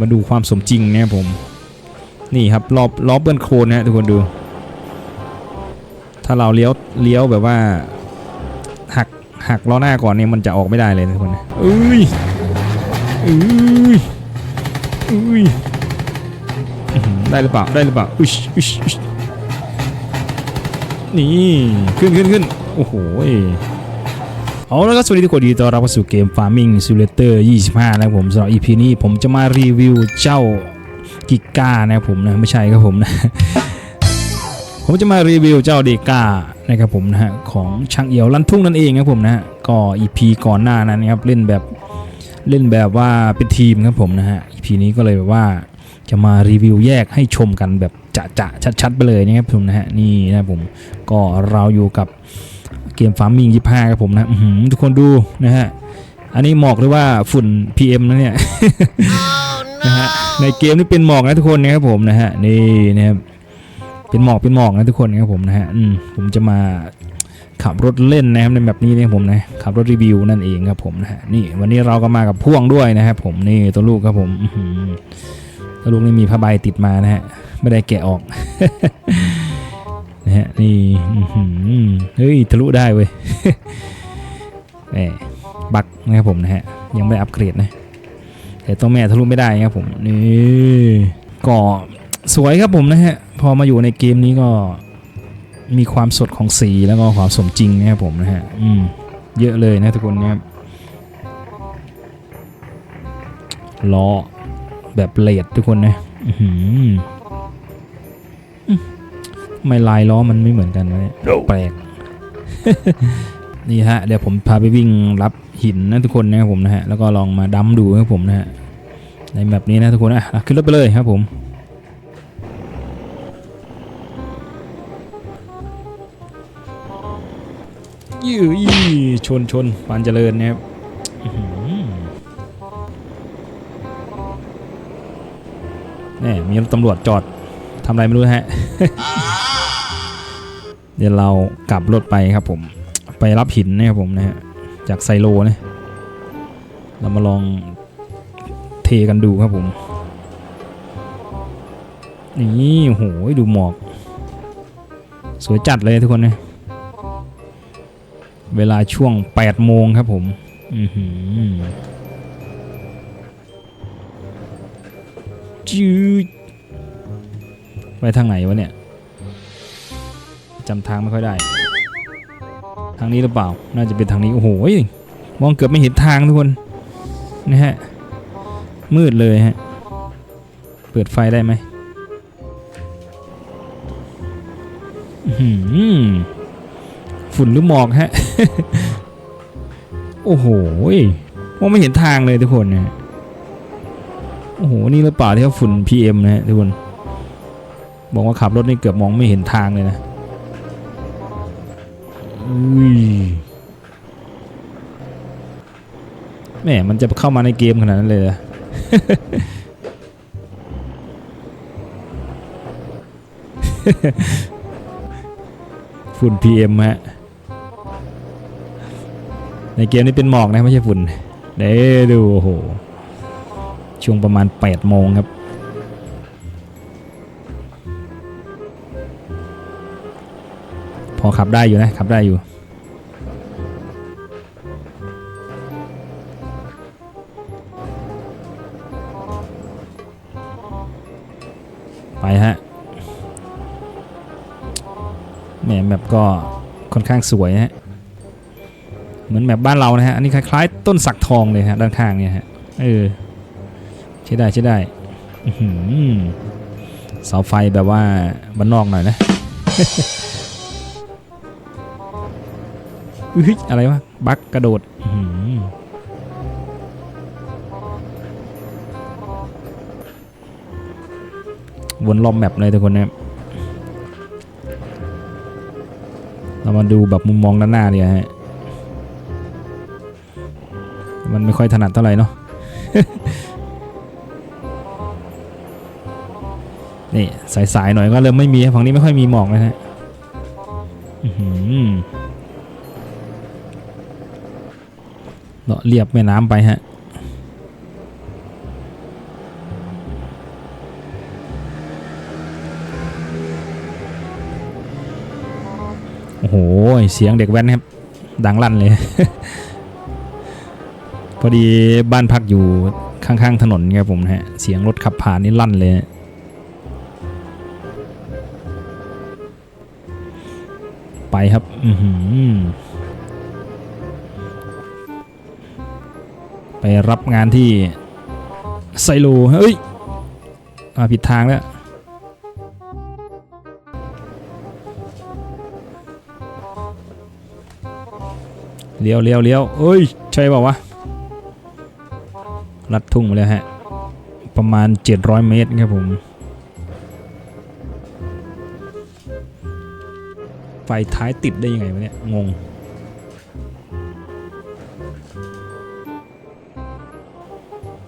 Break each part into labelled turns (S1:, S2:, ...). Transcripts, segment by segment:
S1: มาดูความสมจริงนะครับผม นี่ครับรอบล้อเบิ้ลโครนนะฮะทุกคนดู ถ้าเราเลี้ยวเลี้ยวแบบว่า หักหักล้อหน้าก่อนเนี่ยมันจะออกไม่ได้เลยนะทุกคนนะเอ้ยเอ้ยเอ้ยอื้อหือได้หรือเปล่าได้หรือเปล่าอุ๊ยอุ๊ยอุ๊ยนี่ขึ้นขึ้นขึ้นโอ้โห เอาแล้วก็สวัสดีทุกคนดีต้อนรับเข้าสู่เกม Farming Simulator 25 นะครับผมสำหรับ EP นี้ผมจะมารีวิวเจ้ากิก้านะครับผมนะไม่ใช่ครับผมนะ ผมจะมารีวิวเจ้าเดก้านะครับผมนะฮะของช่างเอี่ยวลันทุ่งนั่นเองครับผมนะฮะก็ EP ก่อนหน้านั้นนะครับเล่นแบบเล่นแบบว่าเป็นทีมครับผมนะฮะ EP นี้ก็เลยแบบว่าจะมารีวิวแยกให้ชมกันแบบจะจะชัดๆไปเลยนะครับผมนะฮะนี่นะครับผมก็เราอยู่กับ เกมฟาร์มิง25ครับผมนะอื้อหือทุกคนดูนะฮะ อันนี้หมอกหรือว่าฝุ่น PM นะเนี่ยนะฮะในเกมนี่เป็นหมอกนะทุกคนนะครับผมนะฮะนี่นะครับเป็นหมอกเป็นหมอกนะทุกคนนะครับผมนะฮะอืมผมจะมาขับรถเล่นนะครับในแบบนี้นะครับผมนะขับรถรีวิวนั่นเองครับผมนะฮะนี่วันนี้เราก็มากับพ่วงด้วยนะครับผมนี่ตัวลูกครับผมอื้อหือตัวลูกนี่มีผ้าใบติดมานะฮะไม่ได้แกะออก นะฮะนี่เฮ้ยทะลุได้เว้ยแหมบักนะครับผมนะฮะยังไม่อัปเกรดนะแต่ตัวแม่ทะลุไม่ได้ครับผมนี่ก็สวยครับผมนะฮะพอมาอยู่ในเกมนี้ก็มีความสดของสีแล้วก็ความสมจริงนะครับผมนะฮะอืมเยอะเลยนะทุกคนนะครับล้อแบบเลดทุกคนนะอืม ไม่ลายล้อมันไม่เหมือนกันวะเนี่ยแปลก นี่ฮะ เดี๋ยวผมพาไปวิ่งรับหินนะทุกคนนะครับผมนะฮะ แล้วก็ลองมาดัมดูครับผมนะฮะ ในแบบนี้นะทุกคนอะขึ้นรถไปเลยครับผมยื้อยี่ชนชนปานเจริญนะครับอื้อหือแนี่มีรถตำรวจจอดทำอะไรไม่รู้ฮะ เดี๋ยวเรากลับรถไปครับผม ไปรับหินนะครับผมนะฮะ จากไซโลนะ เรามาลองเทกันดูครับผม นี่โอ้โหดูหมอก สวยจัดเลยทุกคนนะ เวลาช่วง8โมงครับผม อือหือจืดไปทางไหนวะเนี่ย จำทางไม่ค่อยได้ ทางนี้หรือเปล่า น่าจะเป็นทางนี้ โอ้โห มองเกือบไม่เห็นทางทุกคน นะฮะ มืดเลยฮะ เปิดไฟได้ไหมอื้อหือฝุ่นหรือหมอกฮะ โอ้โหมองไม่เห็นทางเลยทุกคนนะฮะโอ้โห นี่หรือเปล่าที่เขาฝุ่น PM นะฮะทุกคน บอกว่าขับรถนี่เกือบมองไม่เห็นทางเลยนะ อุ้ยแหมมันจะเข้ามาในเกมขนาดนั้นเลยเหรอฝุ่น PM ฮะ ในเกมนี้เป็นหมอกนะไม่ใช่ฝุ่น เด้ดู โอ้โห ช่วงประมาณ 8 โมงครับ อขับได้อยู่นะ ขับได้อยู่ ไปฮะแหมแมปก็ค่อนข้างสวยฮะ เหมือนแมปบ้านเรานะฮะ อันนี้คล้ายๆ ต้นสักทองเลยฮะ ด้านข้างเนี่ยฮะ เออ ใช้ได้ใช้ได้เสาไฟแบบว่าบ้านนอกหน่อยนะ อุ้ยอะไรวะ บักกระโดดวนรอบแมปเลยทุกคนนะเรามาดูแบบมุมมองด้านหน้าเนี่ยฮะ มันไม่ค่อยถนัดเท่าไหร่เนาะ นี่สายๆหน่อยก็เริ่มไม่มีฝั่งนี้ไม่ค่อยมีหมอกเลยฮะ อื้อหือ เลาะเรียบแม่น้ำไปฮะโอ้โห เสียงเด็กแว้นครับ ดังลั่นเลย พอดีบ้านพักอยู่ข้างๆถนนครับผมฮะ เสียงรถขับผ่านนี่ลั่นเลย ไปครับ อือหือ รับงานที่ไซโลเฮ้ยมาผิดทางแล้วเลี้ยวเลี้ยวเลี้ยวเอ้ย ใช่เปล่าวะลัดทุ่งมาแล้วฮะ ประมาณ 700 เมตรครับผม ไฟท้ายติดได้ยังไงวะเนี่ย งง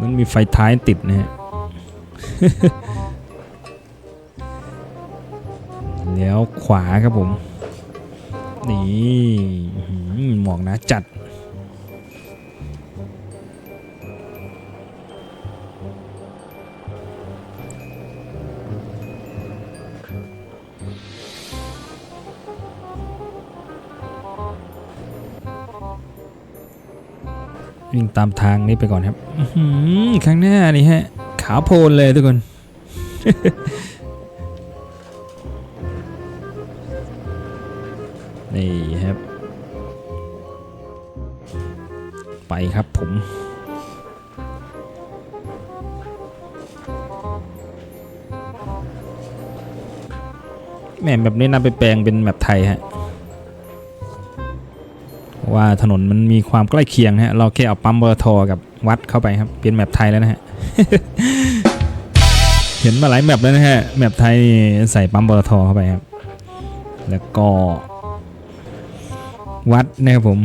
S1: มันมีไฟท้ายติดนะฮะแล้วขวาครับผม นี่หมอกนะจัด วิ่งตามทางนี้ไปก่อนครับข้างหน้านี่ฮะ ขาวโพลนเลยทุกคน นี่ครับ ไปครับผมแม่แบบนี้นำไปแปลงเป็นแบบไทยฮะ ว่าถนนมันมีความใกล้เคียงฮะเราแค่เอาปั๊มเบอร์ทรกับวัดเข้าไปครับเป็นแมปไทยแล้วนะฮะเห็นมาหลายแมปแล้วนะฮะแมปไทยใส่ปั๊มเบอร์ทรเข้าไปครับแล้วก็ วัดนะครับผม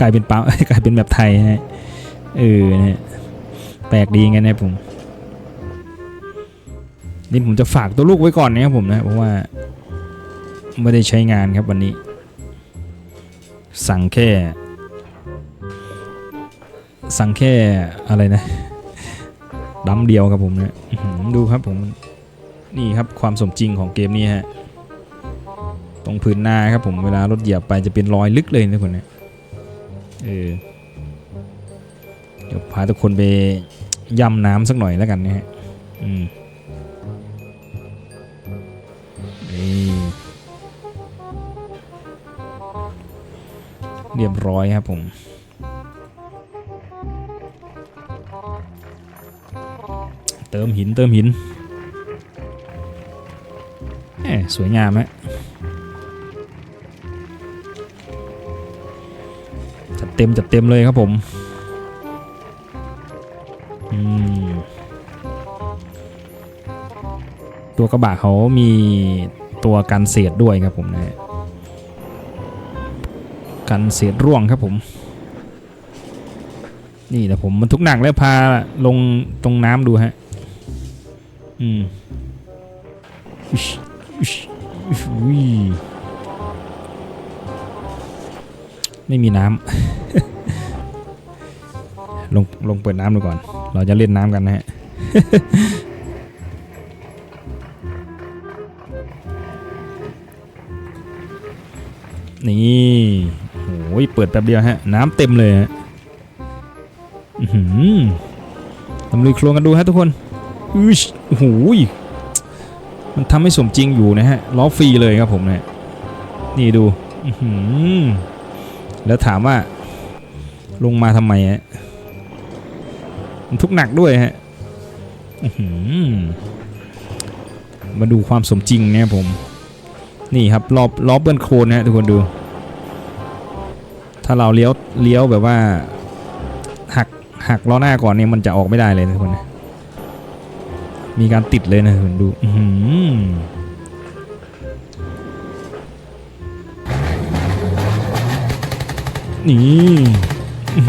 S1: กลายเป็นปั๊มกลายเป็นแบบไทยฮะเออนะฮะแปลกดีไงนะครับผมนี่ผมจะฝากตัวลูกไว้ก่อนนะครับผมนะเพราะว่าไม่ได้ใช้งานครับวันนี้ สั่งแค่ สั่งแค่อะไรนะดัมเดียวครับผมนะอื้อหือดูครับผมนี่ครับความสมจริงของเกมนี้ฮะตรงพื้นหน้าครับผมเวลารถเหยียบไปจะเป็นรอยลึกเลยนะทุกคนนะเออเดี๋ยวพาทุกคนไปย่ำน้ำสักหน่อยแล้วกันนะฮะอืม เรียบร้อยครับผมเติมหินเติมหินแหมสวยงามฮะจัดเต็มจัดเต็มเลยครับผมอืมตัวกระบะเขามีตัวกันเศษด้วยครับผมนะฮะ กันเศษร่วงครับผม นี่แต่ผมมันทุกหนักแล้วพาลงตรงน้ำดูฮะ อืมอิ๊ชอุ๊ชอุ้ยไม่มีน้ำ ลงลงเปิดน้ำดูก่อน เราจะเล่นน้ำกันนะฮะนี่ โอ้ยเปิดแป๊บเดียวฮะ น้ำเต็มเลยฮะอื้อหือตำลุยโครงกันดูฮะทุกคนอุ้ยโอ้โหยมันทำให้สมจริงอยู่นะฮะล้อฟรีเลยครับผมเนี่ยนี่ดูอืแล้วถามว่า ลงมาทำไมฮะมันทุกหนักด้วยฮะอื้อหือมาดูความสมจริงนะครับผม นี่ครับรอบรอบเบิ้ลโครนนะฮะทุกคนดู ถ้าเราเลี้ยวเลี้ยวแบบว่า หักหักล้อหน้าก่อนเนี่ยมันจะออกไม่ได้เลยนะทุกคนนะมีการติดเลยนะทุกคนดูอืนี่อื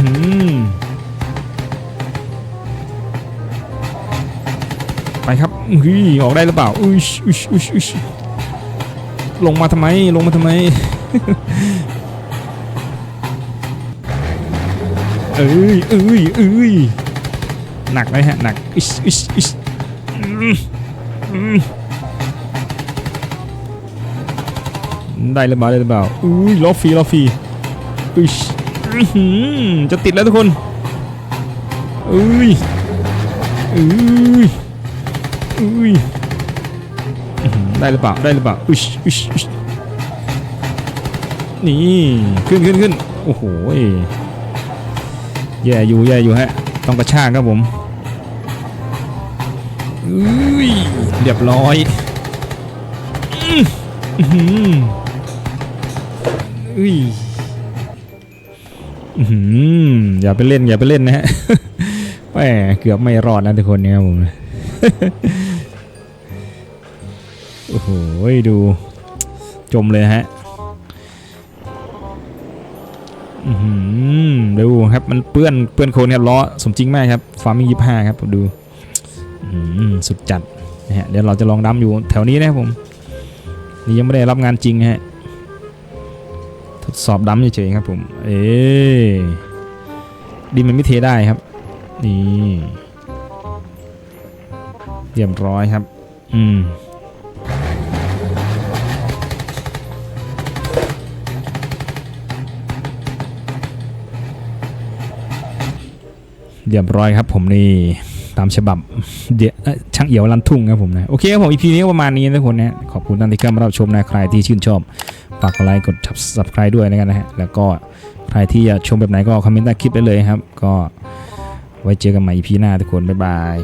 S1: ไปครับอุ้ยออกได้หรือเปล่าอุ้ยอุ้ยอุ้ยอุ้ยลงมาทำไมลงมาทำไม เอ้ยเอ้ยเอ้ยหนักไหมฮะหนักอิชอิชอิชได้หรือเปล่าได้หรือเปล่าอุ้ยล้อฟรีล้อฟรีอุ้ยจะติดแล้วทุกคนอุ้ยอุ้ยอุ้ยได้หรือเปล่าได้หรือเปล่าอุ้ยอุ้ยอุ้ยนี่ขึ้นขึ้นขึ้นโอ้โห แย่อยู่แย่อยู่ฮะ ต้องกระชากครับผมอุ้ยเรียบร้อยอื้อหืออุ้ยอื้อหืออย่าไปเล่นอย่าไปเล่นนะฮะแหมเกือบไม่รอดนะทุกคนเนี่ยครับผมโอ้โหดูจมเลยฮะ ดูครับมันเปื้อนเปื้อนโคลนครับล้อสมจริงมากครับฟาร์มิงยี่ห้าครับดูสุดจัดนะฮะเดี๋ยวเราจะลองดำอยู่แถวนี้นะครับผมนี่ยังไม่ได้รับงานจริงฮะทดสอบดำเฉยๆครับผมเอ๊ดินมันไม่เทได้ครับนี่เรียบร้อยครับ อืม เรียบร้อยครับผมนี่ตามฉบับเดี๋ยวเอ้ยช่างเอี่ยวลันทุ่งครับผมนะโอเคครับผมอีพีนี้ประมาณนี้นะทุกคนนะขอบคุณท่านที่เข้ามารับชมนะใครที่ชื่นชอบฝากกดไลค์กด subscribe ด้วยนะกันนะฮะแล้วก็ใครที่อยากชมแบบไหนก็คอมเมนต์ใต้คลิปได้เลยครับ ก็ไว้เจอกันใหม่อีพีหน้าทุกคนบ๊ายบาย